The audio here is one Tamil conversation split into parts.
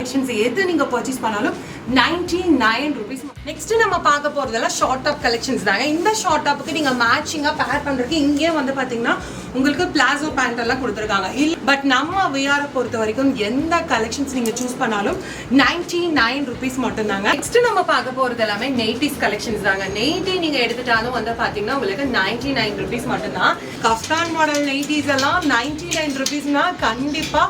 கலெக்ஷன்ஸ் எது நீங்கள் பர்ச்சேஸ் பண்ணாலும் நைன்டி நைன் ருபீஸ் நெக்ஸ்ட் நம்ம பார்க்க போறதெல்லாம் ஷார்ட் டாப் கலெக்ஷன்ஸ் தாங்க. இந்த ஷார்ட் டாப்புக்கு நீங்க மேட்சிங்கா பேர் பண்றதுக்கு இங்கேயே வந்து பாத்தீங்கன்னா உங்களுக்கு பிளாசோ பேண்ட் எல்லாம் கொடுத்துருக்காங்க. இல்ல பட் நம்ம விஆர் பொறுத்த வரைக்கும் எந்த கலெக்ஷன்ஸ் நீங்க சூஸ் பண்ணாலும் நைன்டி நைன் ருபீஸ் மட்டும்தாங்க. நெக்ஸ்ட் நம்ம பார்க்க போறது எல்லாமே நெய்டிஸ் கலெக்ஷன்ஸ் தாங்க. நெய்டி நீங்க எடுத்துட்டாலும் வந்து பாத்தீங்கன்னா உங்களுக்கு நைன்டி நைன் ருபீஸ் மட்டும்தான். கஃப்டான் மாடல் நெய்டிஸ் எல்லாம் நைன்டி நைன் ருபீஸ்னா கண்டிப்பா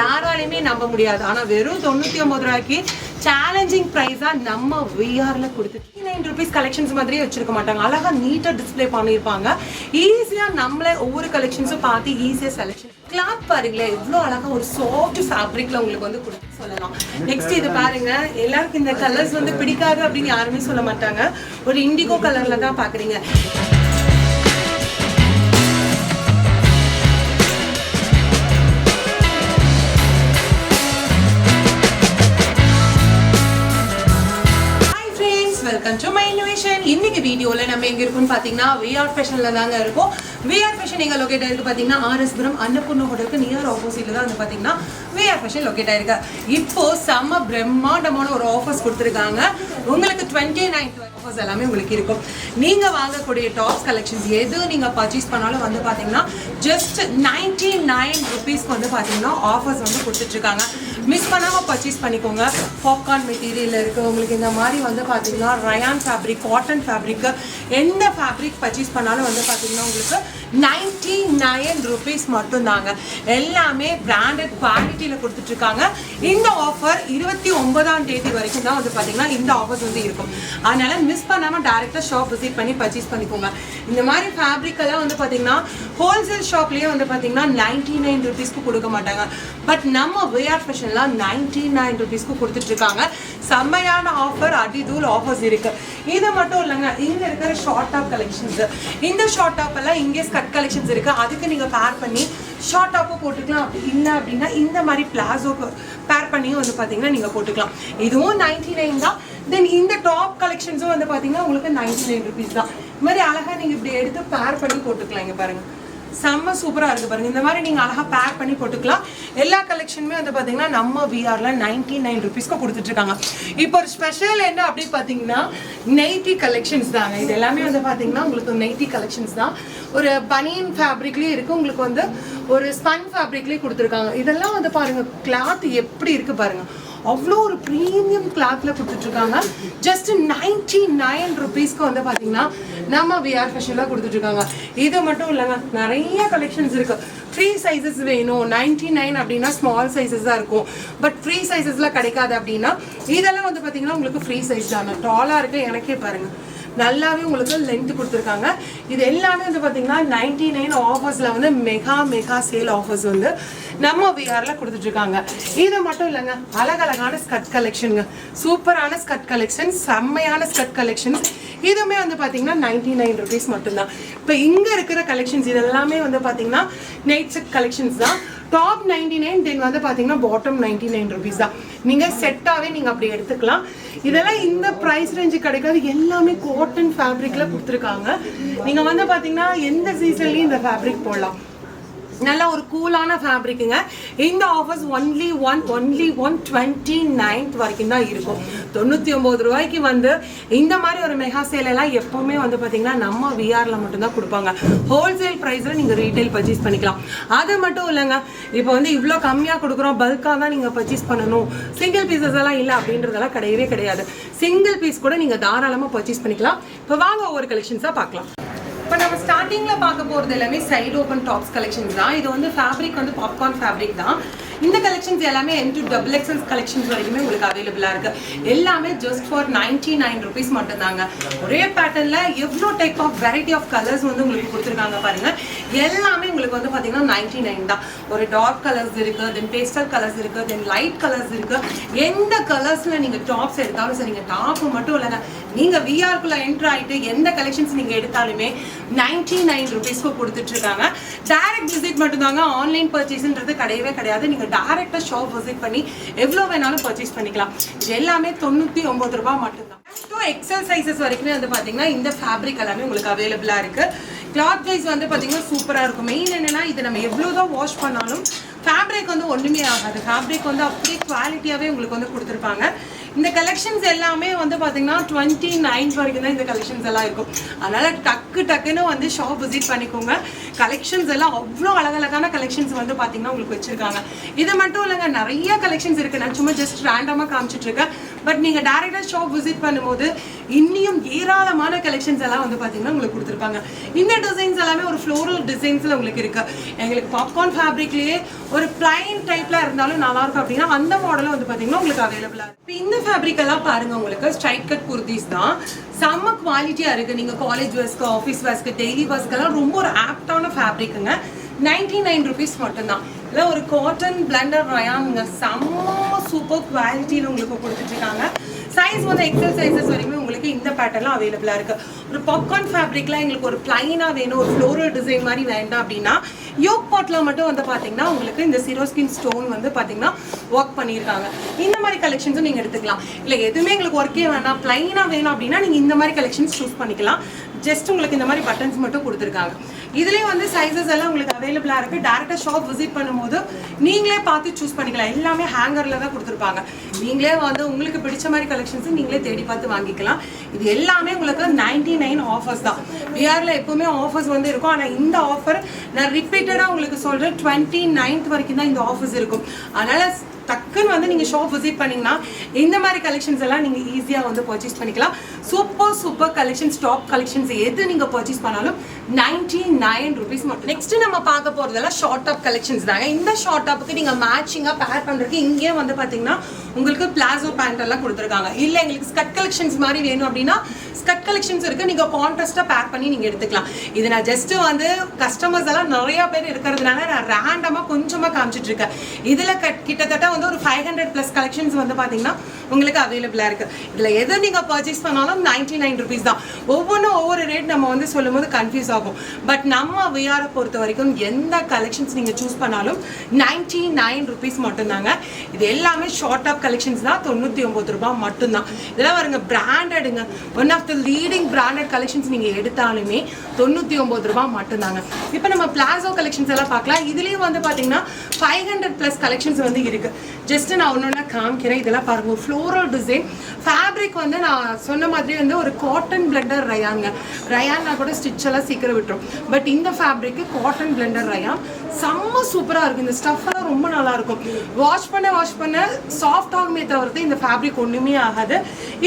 யாராலையுமே நம்ப முடியாது. ஆனா வெறும் தொண்ணூத்தி ஒன்பது ரூபாய்க்கு சேலஞ்சிங் ப்ரைஸா நம்ம விஆர்ல கொடுத்து நைன் ருபீஸ் கலெக்ஷன்ஸ் மாதிரியே வச்சிருக்க மாட்டாங்க. அழகா நீட்டா டிஸ்ப்ளே பண்ணியிருப்பாங்க. ஈஸியா நம்மளே ஒவ்வொரு கலெக்ஷன்ஸும் பார்த்து ஈஸியா செலெக்ஷன் கிளாத் பாருங்களேன் எவ்வளோ அழகா ஒரு சாஃப்ட் ஃபேப்ரிக்ல உங்களுக்கு வந்து கொடுத்து சொல்லலாம். நெக்ஸ்ட் இது பாருங்க எல்லாருக்கும் இந்த கலர்ஸ் வந்து பிடிக்காது அப்படின்னு யாருமே சொல்ல மாட்டாங்க. ஒரு இண்டிகோ கலர்ல தான் பாக்குறீங்க வீடியோவில் நம்ம எங்க இருக்கும்னு பாத்தீங்கன்னா விஆர் ஃபேஷனில் தாங்க இருக்கும். விஆர் ஃபேஷன் எங்கள் லொக்கேட் ஆயிருக்கு பாத்தீங்கன்னா ஆர்எஸ்புரம் அன்னபூர்ண ஹோட்டலுக்கு நியர் ஆப்போசிட்ல தான் வந்து பாத்தீங்கன்னா விஆர் ஃபேஷன் லொகேட் ஆயிருக்கு. இப்போ செம்ம பிரம்மாண்டமான ஒரு ஆஃபர்ஸ் கொடுத்துருக்காங்க. உங்களுக்கு டுவெண்ட்டி நைன் ஆஃபர்ஸ் எல்லாமே உங்களுக்கு இருக்கும். நீங்க வாங்கக்கூடிய டாப்ஸ் கலெக்ஷன்ஸ் எது நீங்க பர்ச்சேஸ் பண்ணாலும் வந்து பார்த்தீங்கன்னா ஜஸ்ட் நைன்டி நைன் ருபீஸ்க்கு வந்து பார்த்தீங்கன்னா ஆஃபர்ஸ் வந்து கொடுத்துட்ருக்காங்க மிஸ் பண்ணாமல் பர்ச்சேஸ் பண்ணிக்கோங்க. பாப்கார்ன் மெட்டீரியல் இருக்குது உங்களுக்கு இந்த மாதிரி வந்து பார்த்தீங்கன்னா ரயான் ஃபேப்ரிக் காட்டன் ஃபேப்ரிக்கு எந்த ஃபேப்ரிக் பர்ச்சேஸ் பண்ணாலும் வந்து பார்த்தீங்கன்னா உங்களுக்கு நைன்டி நைன் ருபீஸ் மட்டும்தாங்க. எல்லாமே பிராண்டட் குவாலிட்டியில் கொடுத்துட்ருக்காங்க. இந்த ஆஃபர் இருபத்தி ஒன்பதாம் தேதி வரைக்கும் தான் வந்து பார்த்தீங்கன்னா இந்த ஆஃபர்ஸ் வந்து இருக்கும். அதனால் மிஸ் பண்ணாமல் டேரெக்டாக ஷாப் விசிட் பண்ணி பர்ச்சேஸ் பண்ணிக்கோங்க. இந்த மாதிரி ஃபேப்ரிக்கெல்லாம் வந்து பார்த்தீங்கன்னா ஹோல்சேல் ஷாப்லேயே வந்து பார்த்தீங்கன்னா நைன்டி நைன் ருபீஸ்க்கு கொடுக்க மாட்டாங்க. பட் நம்ம விஆர் ஃபேஷன்லாம் நைன்டி நைன் ருபீஸ்க்கு கொடுத்துட்டு இருக்காங்க செம்மையான ஆஃபர் அடிதூள் ஆஃபர்ஸ் இருக்குது இது மட்டும் இல்லைங்க இங்கே இருக்கிற ஷார்ட் டாப் கலெக்ஷன்ஸ் இந்த ஷார்ட் டாப் எல்லாம் இங்கே ஸ்கட் கலெக்ஷன்ஸ் இருக்குது அதுக்கு நீங்கள் பேர் பண்ணி ஷார்ட் டாப்பும் போட்டுக்கலாம். அப்படி இல்லை அப்படின்னா இந்த மாதிரி பிளாசோக்கு பேர் பண்ணியும் வந்து பார்த்தீங்கன்னா நீங்கள் போட்டுக்கலாம். இதுவும் நைன்டி நைன் தான். தென் இந்த டாப் கலெக்ஷன்ஸும் வந்து பார்த்தீங்கன்னா உங்களுக்கு நைன்டி நைன் ருபீஸ் தான். இந்த மாதிரி அழகாக நீங்கள் இப்படி எடுத்து பேர் பண்ணி போட்டுக்கலாம் இங்கே பாருங்கள் செம்ம சூப்பராக இருக்குது பாருங்கள் இந்த மாதிரி நீங்கள் அழகாக பேக் பண்ணி போட்டுக்கலாம். எல்லா கலெக்ஷனுமே வந்து பார்த்தீங்கன்னா நம்ம விஆரில் நைன்டி நைன் ருபீஸ்க்கு கொடுத்துட்ருக்காங்க இப்போ ஒரு ஸ்பெஷல் என்ன அப்படின்னு பார்த்தீங்கன்னா நைட்டி கலெக்ஷன்ஸ் தாங்க. இது எல்லாமே வந்து பார்த்தீங்கன்னா உங்களுக்கு நைட்டி கலெக்ஷன்ஸ் தான். ஒரு பனியன் ஃபேப்ரிக்லேயே இருக்குது உங்களுக்கு வந்து ஒரு ஸ்பன் ஃபேப்ரிக்லேயே கொடுத்துருக்காங்க. இதெல்லாம் வந்து பாருங்கள் கிளாத் எப்படி இருக்குது பாருங்க. அவ்வளோ ஒரு ப்ரீமியம் கிளாத்தில் கொடுத்துட்ருக்காங்க ஜஸ்ட் நைன்டி நைன் ருபீஸ்க்கு வந்து பார்த்தீங்கன்னா நம்ம விஆர் ஃபேஷனில் கொடுத்துட்ருக்காங்க இது மட்டும் இல்லைங்க நிறைய கலெக்ஷன்ஸ் இருக்குது ஃப்ரீ சைஸஸ் வேணும் நைன்டி நைன் அப்படின்னா ஸ்மால் சைஸஸ் தான் இருக்கும். பட் ஃப்ரீ சைஸஸில் கிடைக்காது அப்படின்னா இதெல்லாம் வந்து பார்த்தீங்கன்னா உங்களுக்கு ஃப்ரீ சைஸ் தானே டாலாக இருக்க எனக்கே பாருங்க. நல்லாவே உங்களுக்கு லென்த் கொடுத்துருக்காங்க. இது எல்லாமே வந்து பார்த்தீங்கன்னா நைன்டி நைன் ஆஃபர்ஸில் வந்து மெகா மெகா சேல் ஆஃபர்ஸ் வந்து நம்ம விஆரில் கொடுத்துட்ருக்காங்க இது மட்டும் இல்லைங்க அழகழகான ஸ்கட் கலெக்ஷனுங்க சூப்பரான ஸ்கட் கலெக்ஷன் செம்மையான ஸ்கட் கலெக்ஷன்ஸ் இதுவுமே வந்து பார்த்தீங்கன்னா நைன்டி நைன் ருபீஸ் மட்டும்தான். இப்போ இங்கே இருக்கிற கலெக்ஷன்ஸ் இது எல்லாமே வந்து பார்த்தீங்கன்னா நைட் செட் கலெக்ஷன்ஸ் தான். டாப் நைன்டி நைன் தென் வந்து பார்த்தீங்கன்னா பாட்டம் நைன்டி நைன் ருபீஸ் தான் நீங்கள் செட்டாகவே நீங்கள் அப்படி எடுத்துக்கலாம். இதெல்லாம் இந்த ப்ரைஸ் ரேஞ்சு கிடைக்காது. எல்லாமே காட்டன் ஃபேப்ரிக்கில் கொடுத்துருக்காங்க. நீங்கள் வந்து பார்த்தீங்கன்னா எந்த சீசன்லேயும் இந்த ஃபேப்ரிக் போடலாம். நல்ல ஒரு கூலான ஃபேப்ரிக்குங்க இந்த offers only one only one twenty ninth வரைக்கும் தான் இருக்கும். தொண்ணூற்றி ஒம்பது ரூபாய்க்கு வந்து இந்த மாதிரி ஒரு மெகா சேலெல்லாம் எப்போவுமே வந்து பார்த்தீங்கன்னா நம்ம விஆரில் மட்டும்தான் கொடுப்பாங்க. ஹோல்சேல் ப்ரைஸில் நீங்கள் ரீட்டைல் பர்ச்சேஸ் பண்ணிக்கலாம். அது மட்டும் இல்லைங்க. இப்போ வந்து இவ்வளோ கம்மியாக கொடுக்குறோம். பல்காக தான் நீங்கள் பர்ச்சேஸ் பண்ணணும். சிங்கிள் பீசஸ் எல்லாம் இல்லை அப்படின்றதெல்லாம் கிடையவே கிடையாது. சிங்கிள் பீஸ் கூட நீங்கள் தாராளமாக பர்ச்சேஸ் பண்ணிக்கலாம். இப்போ வாங்க ஒவ்வொரு கலெக்ஷன்ஸாக பார்க்கலாம். இப்போ நம்ம ஸ்டார்டிங்கில் பார்க்க போகிறது எல்லாமே சைடு ஓப்பன் டாப்ஸ் கலெக்ஷன்ஸ் தான். இது வந்து ஃபேப்ரிக் வந்து பாப்கார்ன் ஃபேப்ரிக் தான். இந்த கலெக்ஷன்ஸ் எல்லாமே M to double XL collections வரைக்குமே உங்களுக்கு அவைலபிளாக இருக்குது எல்லாமே just for ninety nine rupees மட்டும்தாங்க. ஒரே பேட்டர்னில் எவ்வளோ type of variety of colours வந்து உங்களுக்கு கொடுத்துருக்காங்க பாருங்கள் எல்லாமே உங்களுக்கு வந்து பார்த்தீங்கன்னா நைன்டி நைன் தான். ஒரு டார்க் கலர்ஸ் இருக்குது தென் பேஸ்டல் கலர்ஸ் இருக்கு தென் லைட் கலர்ஸ் இருக்கு. எந்த கலர்ஸ்ல நீங்க டாப்ஸ் எடுத்தாலும் சரிங்க டாப் மட்டும் இல்லைங்க. நீங்கள் விஆர்க்குள்ள என்ட்ரு ஆகிட்டு எந்த கலெக்ஷன்ஸ் நீங்கள் எடுத்தாலுமே நைன்டி நைன் ருபீஸ்க்கு கொடுத்துட்ருக்காங்க டேரக்ட் டைரக்ட் விசிட் மட்டும்தாங்க. ஆன்லைன் பர்ச்சேஸ்ன்றது கிடையவே கிடையாது. நீங்கள் டேரெக்டாக ஷாப் விசிட் பண்ணி எவ்வளோ வேணாலும் பர்ச்சேஸ் பண்ணிக்கலாம். இது எல்லாமே தொண்ணூற்றி ஒம்பது ரூபாய் மட்டும்தான். டூ எக்ஸல் சைசஸ் வரைக்குமே வந்து பார்த்தீங்கன்னா இந்த ஃபேப்ரிக் எல்லாமே உங்களுக்கு அவைலபிளாக இருக்குது கிளாத் வைஸ் வந்து பார்த்தீங்கன்னா சூப்பராக இருக்கும். மெயின் என்னன்னா இது நம்ம எவ்வளோ தான் வாஷ் பண்ணாலும் ஃபேப்ரிக் வந்து ஒன்றுமே ஆகாது. ஃபேப்ரிக் வந்து அப்படியே குவாலிட்டியாகவே உங்களுக்கு வந்து கொடுத்துருப்பாங்க. இந்த கலெக்ஷன்ஸ் எல்லாமே வந்து பார்த்தீங்கன்னா டுவெண்ட்டி நைன்த் வரைக்கும் தான் இந்த கலெக்ஷன்ஸ் எல்லாம் இருக்கும். அதனால டக்கு டக்குன்னு வந்து ஷாப் விசிட் பண்ணிக்கோங்க. கலெக்ஷன்ஸ் எல்லாம் அவ்வளோ அழகழகான கலெக்ஷன்ஸ் வந்து பார்த்தீங்கன்னா உங்களுக்கு வச்சிருக்காங்க. இது மட்டும் இல்லைங்க நிறைய கலெக்ஷன்ஸ் இருக்குது நான் சும்மா ஜஸ்ட் ரேண்டமாக காமிச்சிட்டு இருக்கேன். பட் நீங்கள் டேரெக்டாக ஷாப் விசிட் பண்ணும்போது இன்னியும் ஏராளமான கலெக்ஷன்ஸ் எல்லாம் வந்து பார்த்தீங்கன்னா உங்களுக்கு கொடுத்துருப்பாங்க. இந்த டிசைன்ஸ் எல்லாமே ஒரு ஃப்ளோரல் டிசைன்ஸில் உங்களுக்கு இருக்குது எங்களுக்கு பாப்கார்ன் ஃபேப்ரிக்லேயே ஒரு பிளைன் டைப்பில் இருந்தாலும் நல்லாயிருக்கும் அப்படின்னா அந்த மாடலும் வந்து பார்த்தீங்கன்னா உங்களுக்கு அவைலபிளாக இருக்குது இந்த ஃபேப்ரிக் எல்லாம் பாருங்கள் உங்களுக்கு. ஸ்ட்ரைட் கட் குர்தீஸ் தான். செம்ம குவாலிட்டியாக இருக்குது நீங்கள் காலேஜ் வேர்ஸ்க்கு ஆஃபீஸ் வேர்ஸ்க்கு டெய்லி வேர்ஸ்க்கெல்லாம் ரொம்ப ஒரு ஆப்டான ஃபேப்ரிக்குங்க நைன்டி நைன் ருபீஸ் மட்டும்தான். இல்லை ஒரு காட்டன் பிளண்டர் ரயானுங்க செம்ம சூப்பர் குவாலிட்டியில் உங்களுக்கு கொடுத்துட்ருக்காங்க. சைஸ் வந்து எக்ஸல் சைஸஸ் வரைக்குமே உங்களுக்கு இந்த பேட்டர்லாம் அவைலபிளாக இருக்கு. ஒரு பாப்கார்ன் ஃபேப்ரிக்லாம் எங்களுக்கு ஒரு பிளைனாக வேணும் ஒரு ஃப்ளோரல் டிசைன் மாதிரி வேண்டாம் அப்படின்னா யோக் பாட்டில் மட்டும் வந்து பார்த்தீங்கன்னா உங்களுக்கு இந்த சிரோஸ்கின் ஸ்டோன் வந்து பார்த்தீங்கன்னா ஒர்க் பண்ணியிருக்காங்க. இந்த மாதிரி கலெக்ஷன்ஸும் நீங்கள் எடுத்துக்கலாம். இல்லை எதுவுமே எங்களுக்கு ஒர்க்கே வேண்டாம் பிளைனாக வேணும் அப்படின்னா நீங்கள் இந்த மாதிரி கலெக்ஷன்ஸ் சூஸ் பண்ணிக்கலாம். ஜஸ்ட் உங்களுக்கு இந்த மாதிரி பட்டன்ஸ் மட்டும் கொடுத்துருக்காங்க. இதுலேயும் வந்து சைஸஸ் எல்லாம் உங்களுக்கு அவைலபிளாக இருக்குது டேரெக்டாக ஷாப் விசிட் பண்ணும்போது நீங்களே பார்த்து சூஸ் பண்ணிக்கலாம். எல்லாமே ஹேங்கரில் தான் கொடுத்துருப்பாங்க. நீங்களே வந்து உங்களுக்கு பிடிச்ச மாதிரி கலெக்ஷன்ஸ் நீங்களே தேடி பார்த்து வாங்கிக்கலாம். இது எல்லாமே உங்களுக்கு நைன்டி நைன் ஆஃபர்ஸ் தான் பிஆரில் எப்போவுமே ஆஃபர்ஸ் வந்து இருக்கும். ஆனால் இந்த ஆஃபர் நான் ரிப்பீட்டடாக உங்களுக்கு சொல்கிறேன் டுவெண்ட்டி நைன்த் வரைக்கும் தான் இந்த ஆஃபர்ஸ் இருக்கும். அதனால் டக்குன்னு வந்து நீங்கள் ஷாப் விசிட் பண்ணீங்கன்னா இந்த மாதிரி கலெக்ஷன்ஸ் எல்லாம் நீங்கள் ஈஸியாக வந்து பர்ச்சேஸ் பண்ணிக்கலாம். Super super collections top collections எது நீங்கள் பர்ச்சேஸ் பண்ணாலும் நைன்டி நைன் ருபீஸ் மட்டும் நெக்ஸ்ட் நம்ம பார்க்க போகிறதெல்லாம் ஷார்ட் டாப் கலெக்ஷன்ஸ் தாங்க. இந்த ஷார்ட் டாப்புக்கு நீங்கள் மேட்சிங்காக பேர் பண்ணுறதுக்கு இங்கேயே வந்து பார்த்தீங்கன்னா உங்களுக்கு பிளாசோ பேண்ட் எல்லாம் கொடுத்துருக்காங்க. இல்லை எங்களுக்கு ஸ்கட் கலெக்ஷன்ஸ் மாதிரி வேணும் அப்படின்னா ஸ்கட் கலெக்ஷன்ஸ் இருக்கு. நீங்க கான்ட்ராஸ்டா பேக் பண்ணி நீங்க எடுத்துக்கலாம். இது நான் ஜஸ்ட் வந்து கஸ்டமர்ஸ் எல்லாம் நிறைய பேர் இருக்கிறதுனால நான் ரேண்டமா கொஞ்சமா காமிச்சிட்டு இருக்கேன். இதுல கட்- கிட்டத்தட்ட வந்து ஒரு ஃபைவ் ஹண்ட்ரட் பிளஸ் கலெக்ஷன்ஸ் வந்து பாத்தீங்கன்னா உங்களுக்கு அவைலபிளா இருக்கு. இதுல எது நீங்க பர்ச்சேஸ் பண்ணாலும் நைன்டி நைன் ருபீஸ் தான். ஒவ்வொன்றும் ஒவ்வொரு ரேட் நம்ம வந்து சொல்லும்போது கன்ஃபியூஸ் ஆகும். பட் நம்ம விஆரை பொறுத்த வரைக்கும் எந்த கலெக்ஷன்ஸ் நீங்கள் சூஸ் பண்ணாலும் நைன்டி நைன் ருபீஸ் மட்டும்தாங்க. இது எல்லாமே ஷார்ட் ஆஃப் கலெக்ஷன்ஸ் தான். தொண்ணூற்றி ஒம்பது ரூபாய் மட்டும்தான். இதெல்லாம் வருங்க பிராண்டடுங்க one of the leading branded collections நீங்கள் எடுத்தாலுமே தொண்ணூற்றி ஒம்பது ரூபா மட்டும்தாங்க. இப்போ நம்ம பிளாசோ கலெக்ஷன்ஸ் எல்லாம் பார்க்கலாம். இதுலேயும் வந்து பார்த்தீங்கன்னா ஃபைவ் ஹண்ட்ரட் ப்ளஸ் கலெக்ஷன்ஸ் வந்து இருக்குது ஜஸ்ட் நான் ஒன்று ஒன்றா காமிக்கிறேன். இதெல்லாம் பாருங்க ஃப்ளோரல் டிசைன் ஃபேப்ரிக் வந்து நான் சொன்ன மாதிரி வந்து ஒரு காட்டன் பிளட்டர் ரயாங்க ரயான்னா கூட ஸ்டிச் எல்லாம் சீக்கிரம் விட்டுரும். பட் இந்த ஃபேப்ரிக்கு காட்டன் பிளெண்டர் ரயான் செம்ம சூப்பராக இருக்குது இந்த ஸ்டஃப் எல்லாம் ரொம்ப நல்லா இருக்கும் வாஷ் பண்ண வாஷ் பண்ண சாஃப்ட் ஆகுமே தவிர்த்து இந்த ஃபேப்ரிக் ஒன்றுமே ஆகாது.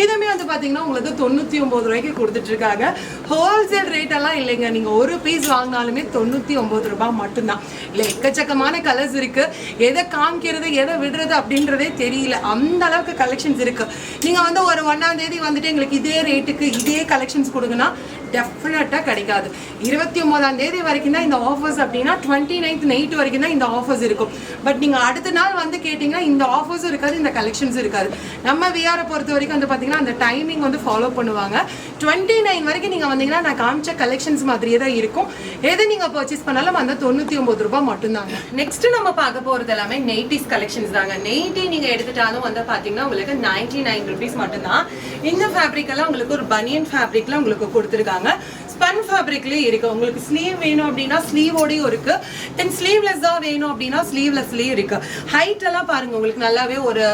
இதுவுமே வந்து பார்த்தீங்கன்னா உங்களுக்கு தொண்ணூற்றி ஒம்பது ரூபாய்க்கு கொடுத்துட்டு இருக்காங்க ஹோல்சேல் ரேட்டெல்லாம் இல்லைங்க. நீங்கள் ஒரு பீஸ் வாங்கினாலுமே தொண்ணூற்றி ஒம்பது ரூபாய் மட்டும்தான். இல்லை எக்கச்சக்கமான கலர்ஸ் இருக்கு. எதை காமிக்கிறது எதை விடுறது அப்படின்றதே தெரியல. அந்த அளவுக்கு கலெக்ஷன்ஸ் இருக்கு. நீங்கள் வந்து ஒரு ஒன்றாம் தேதி வந்துட்டு எங்களுக்கு இதே ரேட்டுக்கு இதே கலெக்ஷன்ஸ் கொடுங்கன்னா டெஃபினட்டாக கிடைக்காது. இருபத்தி ஒன்பதாம் தேதி வரைக்கும் தான் இந்த ஆஃபர்ஸ் அப்படின்னா டுவெண்ட்டி நைன்த் நைட் வரைக்கும் தான் இந்த ஆஃபர்ஸ் இருக்கும். பட் நீங்கள் அடுத்த நாள் வந்து கேட்டிங்கன்னா இந்த ஆஃபர்ஸும் இருக்காது இந்த கலெக்ஷன்ஸும் இருக்காது. நம்ம விஆரை பொறுத்த வரைக்கும் வந்து பார்த்தீங்கன்னா அந்த டைமிங் வந்து ஃபாலோ பண்ணுவாங்க. டுவெண்ட்டி நைன் வரைக்கும் நீங்கள் வந்தீங்கன்னா நான் காமிச்ச கலெக்ஷன்ஸ் மாதிரியே தான் இருக்கும். எது நீங்கள் பர்ச்சேஸ் பண்ணாலும் அந்த தொண்ணூற்றி ஒம்பது ரூபாய் மட்டும்தாங்க. நெக்ஸ்ட் நம்ம பார்க்க போகிறது எல்லாமே நெய்டிஸ் கலெக்ஷன்ஸ் தாங்க. நெய்டி நீங்கள் எடுத்துட்டாலும் வந்து பார்த்தீங்கன்னா உங்களுக்கு நைன்டி நைன் ருபீஸ் மட்டும்தான். இந்த ஃபேப்ரிக் எல்லாம் உங்களுக்கு ஒரு பனியன் ஃபேப்ரிக்ல உங்களுக்கு கொடுத்துருக்காங்க. ஸ்பன் ஃபேப்ரிக்லேயே இருக்கு. உங்களுக்கு ஸ்லீவ் வேணும் அப்படின்னா ஸ்லீவோடையும் இருக்கு. தென் ஸ்லீவ்லெஸ்ஸாக வேணும் அப்படின்னா ஸ்லீவ்லெஸ் இருக்கு. ஹைட் எல்லாம் பாருங்க உங்களுக்கு நல்லாவே ஒரு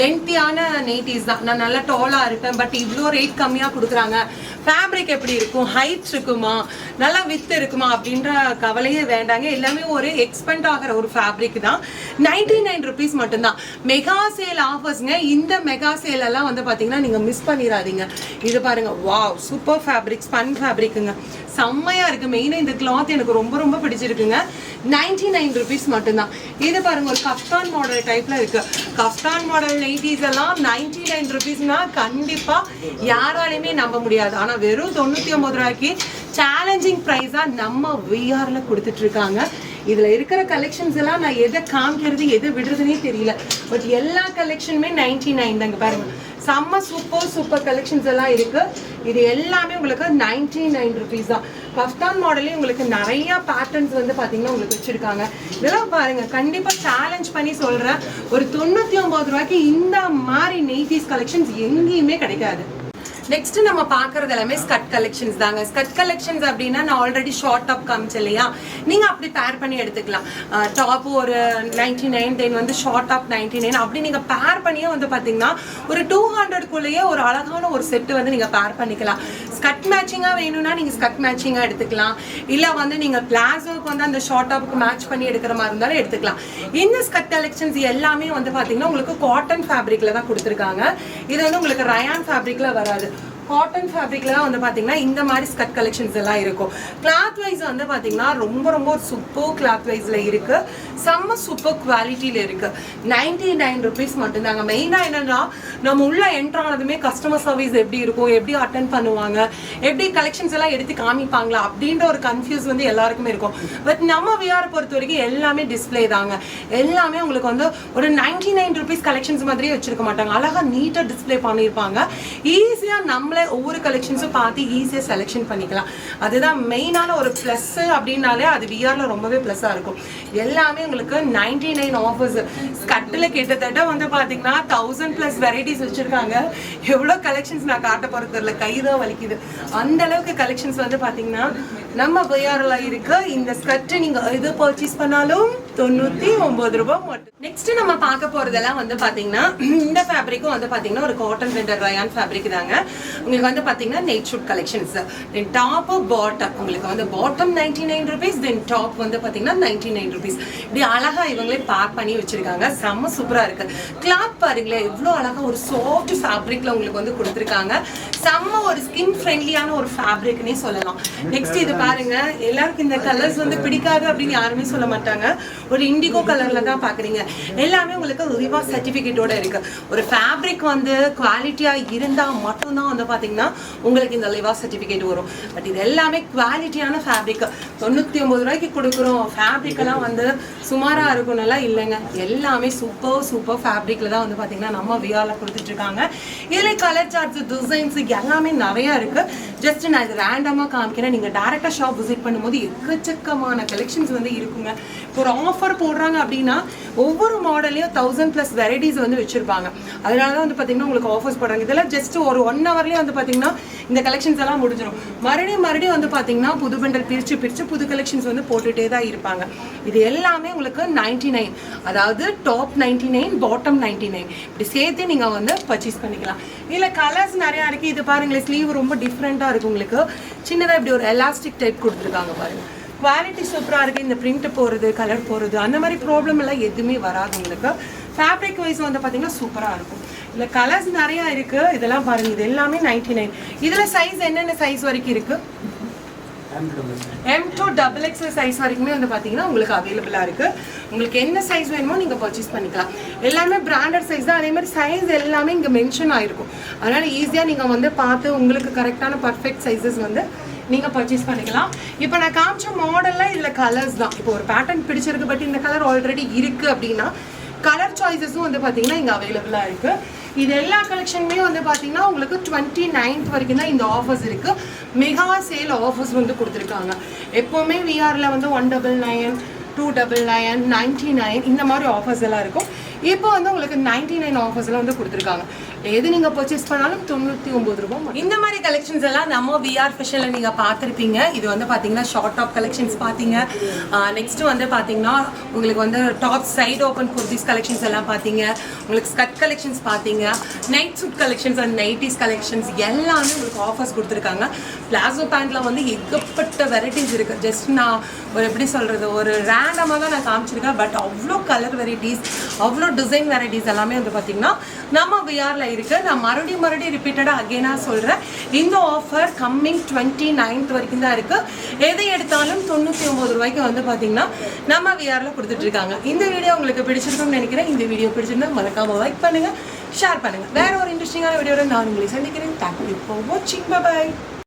லென்த்தியான நெய்டிஸ் தான். நான் நல்லா டாலாக இருப்பேன் பட் இவ்வளோ ரேட் கம்மியாக கொடுக்குறாங்க. ஃபேப்ரிக் எப்படி இருக்கும்? ஹைட் இருக்குமா? நல்லா வித்து இருக்குமா? அப்படின்ற கவலையே வேண்டாங்க. எல்லாமே ஒரு எக்ஸ்பெண்ட் ஆகிற ஒரு ஃபேப்ரிக் தான். நைன்டி நைன் ருபீஸ் மட்டும்தான் மெகா சேல் ஆஃபர்ஸ்ங்க இந்த மெகா சேல் எல்லாம் வந்து பார்த்தீங்கன்னா நீங்கள் மிஸ் பண்ணிடாதீங்க இது பாருங்க வாவ் சூப்பர் ஃபேப்ரிக் ஸ்பன் ஃபேப்ரிக்குங்க செம்மையா இருக்கு. மெயினாக இந்த கிளாத் எனக்கு ரொம்ப ரொம்ப பிடிச்சிருக்குங்க. நைன்டி நைன் ருபீஸ் மட்டும்தான். இது பாருங்க ஒரு கஃப்டான் மாடல் டைப்ல இருக்கு. கஃப்டான் மாடல் நைட்டிஸ் எல்லாம் நைன்டி நைன் ருபீஸ்னா கண்டிப்பா யாராலையுமே நம்ப முடியாது. ஆனா வெறும் தொண்ணூத்தி ஒன்பது ரூபாய்க்கு சேலஞ்சிங் ப்ரைஸா நம்ம விஆர்ல கொடுத்துட்டு இருக்காங்க இதுல இருக்கிற கலெக்ஷன்ஸ் எல்லாம் நான் எதை காமிக்கிறது எதை விடுறதுனே தெரியல. பட் எல்லா கலெக்ஷனுமே நைன்டி நைன் தாங்க பாருங்க. செம்ம சூப்பர் சூப்பர் கலெக்ஷன்ஸ் எல்லாம் இருக்கு. இது எல்லாமே உங்களுக்கு நைன்டி நைன் ருபீஸ் தான். கஃப்தான் மாடலே உங்களுக்கு நிறைய பேட்டர்ன்ஸ் வந்து பார்த்தீங்கன்னா உங்களுக்கு வச்சிருக்காங்க. இதெல்லாம் பாருங்க கண்டிப்பாக சேலஞ்ச் பண்ணி சொல்கிறேன் ஒரு தொண்ணூற்றி ஒம்பது ரூபாய்க்கு இந்த மாதிரி நெய்தீஸ் கலெக்ஷன்ஸ் எங்கேயுமே கிடைக்காது. நெக்ஸ்ட் நம்ம பாக்குறது எல்லாமே ஸ்கட் கலெக்ஷன்ஸ் தாங்க. ஸ்கட் கலெக்ஷன்ஸ் அப்படின்னா நான் ஆல்ரெடி ஷார்ட் டாப் காமிச்சேன் இல்லையா? நீங்க அப்படி பேர் பண்ணி எடுத்துக்கலாம். டாப் ஒரு நைன்டி நைன் தென் வந்து ஷார்ட் டாப் நைன்டி நைன் அப்படி நீங்க பேர் பண்ணியே வந்து பாத்தீங்கன்னா ஒரு டூ ஹண்ட்ரட்குள்ளேயே ஒரு அழகான ஒரு செட்டு வந்து நீங்க பேர் பண்ணிக்கலாம். ஸ்கட் மேட்சிங்கா வேணும்னா நீங்க ஸ்கட் மேட்சிங்கா எடுத்துக்கலாம். இல்ல வந்து நீங்க பிளாசோக்கு வந்து அந்த ஷார்ட் டாப்க்கு மேட்ச் பண்ணி எடுக்கிற மாதிரி இருந்தாலும் எடுத்துக்கலாம். இந்த ஸ்கட் கலெக்ஷன்ஸ் எல்லாமே வந்து பாத்தீங்கன்னா உங்களுக்கு காட்டன் ஃபேப்ரிக்ல தான் கொடுத்துருக்காங்க. இது வந்து உங்களுக்கு ரயான் ஃபேப்ரிக்ல வராது. காட்டன் ஃபேப்ரிக்ல வந்து பார்த்தீங்கன்னா இந்த மாதிரி ஸ்கட் கலெக்ஷன்ஸ் எல்லாம் இருக்கும். கிளாத் வைஸ் வந்து பார்த்தீங்கன்னா ரொம்ப ரொம்ப சூப்பர் கிளாத் வைஸ்ல இருக்கு. செம்ம சூப்பர் குவாலிட்டியில் இருக்கு. நைன்டி நைன் ருபீஸ் மட்டும்தாங்க மெயினாக என்னன்னா நம்ம உள்ள என்ட்ரானதுமே கஸ்டமர் சர்வீஸ் எப்படி இருக்கும் எப்படி அட்டன் பண்ணுவாங்க எப்படி கலெக்ஷன்ஸ் எல்லாம் எடுத்து காமிப்பாங்களா அப்படின்ற ஒரு கன்ஃபியூஸ் வந்து எல்லாருக்குமே இருக்கும். பட் நம்ம விஆர் பொறுத்த வரைக்கும் எல்லாமே டிஸ்ப்ளே தாங்க. எல்லாமே உங்களுக்கு வந்து ஒரு நைன்டி நைன் ருபீஸ் கலெக்ஷன்ஸ் மாதிரியே வச்சிருக்க மாட்டாங்க. அழகாக நீட்டாக டிஸ்ப்ளே பண்ணியிருப்பாங்க. ஈஸியாக நம்மளே ஒவ்வொரு கலெக்ஷன்ஸும் பார்த்து ஈஸியாக செலெக்ஷன் பண்ணிக்கலாம். அதுதான் மெயினான ஒரு ப்ளஸ்ஸு அப்படின்னாலே அது விஆரில் ரொம்பவே ப்ளஸ்ஸாக இருக்கும். எல்லாமே உங்களுக்கு நைன்டி நைன் ஆஃபர்ஸ் ஸ்கட்டில் கிட்டத்தட்ட வந்து பார்த்தீங்கன்னா தௌசண்ட் ப்ளஸ் வெரைட்டிஸ் வச்சுருக்காங்க. எவ்வளோ கலெக்ஷன்ஸ் நான் காட்ட இல்லை தெரியல. கைதான் வலிக்குது. அந்த அளவுக்கு கலெக்ஷன்ஸ் வந்து பார்த்தீங்கன்னா நம்ம விஆர்ல இருக்கு இந்த ஸ்கர்ட் நீங்க எது பர்ச்சேஸ் பண்ணாலும் தொண்ணூத்தி ஒன்பது ரூபாய் மட்டும். நெக்ஸ்ட் நம்ம பார்க்க போறதெல்லாம் வந்து பாத்தீங்கன்னா இந்த ஃபேப்ரிக்கும் வந்து பாத்தீங்கன்னா ஒரு காட்டன் ரெண்டர் ரயான் ஃபேப்ரிக் தாங்க. உங்களுக்கு வந்து பாத்தீங்கன்னா night suit collections then top bottom உங்களுக்கு வந்து bottom ninety nine rupees then top வந்து பாத்தீங்கன்னா நைன்டி நைன் ருபீஸ் இப்படி அழகா இவங்களே பேக் பண்ணி வச்சிருக்காங்க. செம்ம சூப்பரா இருக்கு. கிளாத் பாருங்களேன் எவ்வளோ அழகா ஒரு சாஃப்ட் ஃபேப்ரிக்ல உங்களுக்கு வந்து கொடுத்துருக்காங்க. செம்ம ஒரு ஸ்கின் ஃப்ரெண்ட்லியான ஒரு ஃபேப்ரிக்னே சொல்லலாம். நெக்ஸ்ட் இது பாருங்க எல்லாருக்கும் இந்த கலர்ஸ் வந்து பிடிக்காது அப்படின்னு யாருமே சொல்ல மாட்டாங்க. ஒரு இண்டிகோ கலர்ல தான் பாக்குறீங்க. எல்லாமே உங்களுக்கு ரிவா சர்டிபிகேட்டோட இருக்கு. ஒரு ஃபேப்ரிக் வந்து குவாலிட்டியா இருந்தா மட்டும்தான் வந்து பாத்தீங்கன்னா உங்களுக்கு இந்த லிவா சர்டிபிகேட் வரும். பட் இது எல்லாமே குவாலிட்டியான ஃபேப்ரிக் தொண்ணூற்றி ஒம்பது ரூபாய்க்கு கொடுக்குறோம். ஃபேப்ரிக்கெல்லாம் வந்து சுமாராக இருக்கும்னால இல்லைங்க. எல்லாமே சூப்பர் சூப்பர் ஃபேப்ரிக்கில் தான் வந்து பார்த்தீங்கன்னா நம்ம வியாவில் கொடுத்துட்ருக்காங்க. இதில் கலர் சார்ட்ஸ் டிசைன்ஸ் எல்லாமே நிறையா இருக்குது ஜஸ்ட் நான் இது ரேண்டமாக காமிக்கிறேன். நீங்கள் டேரெக்டாக ஷாப் விசிட் பண்ணும்போது எக்கச்சக்கமான கலெக்ஷன்ஸ் வந்து இருக்குங்க. இப்போ ஒரு ஆஃபர் போடுறாங்க அப்படின்னா ஒவ்வொரு மாடல்லையும் தௌசண்ட் ப்ளஸ் வெரைட்டிஸ் வந்து வச்சுருப்பாங்க. அதனால தான் வந்து பார்த்தீங்கன்னா உங்களுக்கு ஆஃபர்ஸ் போடுறாங்க. இதெல்லாம் ஜஸ்ட் ஒரு ஒன் ஹவர்லேயே வந்து பார்த்தீங்கன்னா இந்த கலெக்ஷன்ஸ் எல்லாம் முடிஞ்சிடும் மறுபடியும் மறுபடியும் வந்து பார்த்தீங்கன்னா புது பண்டல் பிரித்து பிரித்து புது கலெக்ஷன்ஸ் வந்து போட்டுகிட்டே தான் இருப்பாங்க. இது எல்லாமே உங்களுக்கு நைன்டி நைன் அதாவது top ninety nine bottom ninety nine இப்படி சேர்த்து நீங்கள் வந்து பர்ச்சேஸ் பண்ணிக்கலாம். இதில் கலர்ஸ் நிறையா இருக்குது இது பாருங்களேன் ஸ்லீவ் ரொம்ப டிஃப்ரெண்ட்டாக இருக்குது உங்களுக்கு. சின்னதாக இப்படி ஒரு எலாஸ்டிக் டைப் கொடுத்துருக்காங்க பாருங்கள் குவாலிட்டி சூப்பராக இருக்குது இந்த பிரிண்ட் போகிறது கலர் போகிறது அந்த மாதிரி ப்ராப்ளம் எல்லாம் எதுவுமே வராது உங்களுக்கு. ஃபேப்ரிக் வைஸ் வந்து பார்த்தீங்கன்னா சூப்பராக இருக்கும். இல்லை கலர்ஸ் நிறையா இருக்குது இதெல்லாம் பாருங்க இது எல்லாமே நைன்டி நைன் இதில் சைஸ் என்னென்ன சைஸ் வரைக்கும் இருக்குது M to double X size வரைக்குமே வந்து பார்த்தீங்கன்னா உங்களுக்கு அவைலபிளாக இருக்கு. உங்களுக்கு என்ன சைஸ் வேணுமோ நீங்கள் பர்ச்சேஸ் பண்ணிக்கலாம். எல்லாமே பிராண்டட் சைஸ் தான். அதே மாதிரி சைஸ் எல்லாமே இங்கே மென்ஷன் ஆயிருக்கும். அதனால ஈஸியாக நீங்கள் வந்து பார்த்து உங்களுக்கு கரெக்டான பர்ஃபெக்ட் சைஸஸ் வந்து நீங்கள் பர்ச்சேஸ் பண்ணிக்கலாம். இப்போ நான் காமிச்ச மாடலில் இதில் கலர்ஸ் தான். இப்போ ஒரு பேட்டர்ன் பிடிச்சிருக்கு பட் இந்த கலர் ஆல்ரெடி இருக்குது அப்படின்னா கலர் சாய்ஸஸும் வந்து பார்த்தீங்கன்னா இங்கே அவைலபிளாக இருக்குது இது எல்லா கலெக்ஷனுமே வந்து பார்த்தீங்கன்னா உங்களுக்கு டுவெண்ட்டி நைன்த் வரைக்கும் தான் இந்த ஆஃபர்ஸ் இருக்குது மெகா சேல் ஆஃபர்ஸ் வந்து கொடுத்துருக்காங்க. எப்போவுமே விஆரில் வந்து one double nine two double nine ninety nine இந்த மாதிரி ஆஃபர்ஸ் எல்லாம் இருக்கும். இப்போ வந்து உங்களுக்கு நைன்டி நைன் ஆஃபர்ஸ் எல்லாம் வந்து கொடுத்துருக்காங்க. எது நீங்கள் பர்ச்சேஸ் பண்ணாலும் தொண்ணூற்றி ஒம்பது ரூபாய் இந்த மாதிரி கலெக்ஷன்ஸ் எல்லாம் நம்ம விஆர் ஃபெஷனில் நீங்கள் பார்த்துருப்பீங்க. இது வந்து பார்த்தீங்கன்னா ஷார்ட் டாப் கலெக்ஷன்ஸ் பார்த்தீங்க நெக்ஸ்ட் வந்து பார்த்தீங்கன்னா உங்களுக்கு வந்து top side open kurtis collections எல்லாம் பார்த்தீங்க உங்களுக்கு ஸ்கட் கலெக்ஷன்ஸ் பார்த்தீங்க night suit collections and nighties collections எல்லாமே உங்களுக்கு ஆஃபர்ஸ் கொடுத்துருக்காங்க. பிளாசோ பேண்ட்டில் வந்து எக்கப்பட்ட வெரைட்டிஸ் இருக்குது ஜஸ்ட் நான் ஒரு எப்படி சொல்கிறது ஒரு ரேண்டமாக தான் நான் காமிச்சிருக்கேன். பட் அவ்வளோ கலர் வெரைட்டிஸ் அவ்வளோ டிசைன் வெரைட்டிஸ் எல்லாமே வந்து பார்த்தீங்கன்னா நம்ம விஆரில் இருக்குது நான் மறுபடியும் மறுபடியும் ரிப்பீட்டடாக அகெயினாக சொல்கிறேன் இந்த ஆஃபர் கம்மிங் டுவெண்ட்டி நைன்த் வரைக்கும் தான் இருக்குது எதை எடுத்தாலும் தொண்ணூற்றி ஒம்பது ரூபாய்க்கு வந்து பார்த்தீங்கன்னா நம்ம விஆரில் கொடுத்துட்ருக்காங்க. இந்த வீடியோ உங்களுக்கு பிடிச்சிருக்கும்னு நினைக்கிறேன். இந்த வீடியோ பிடிச்சிருந்தா மறக்காமல் லைக் பண்ணுங்க ஷேர் பண்ணுங்க. வேறு ஒரு இன்ட்ரெஸ்டிங்கான வீடியோவில் நான் உங்களை சந்திக்கிறேன். தேங்க்யூ ஃபார் வாட்சிங் பை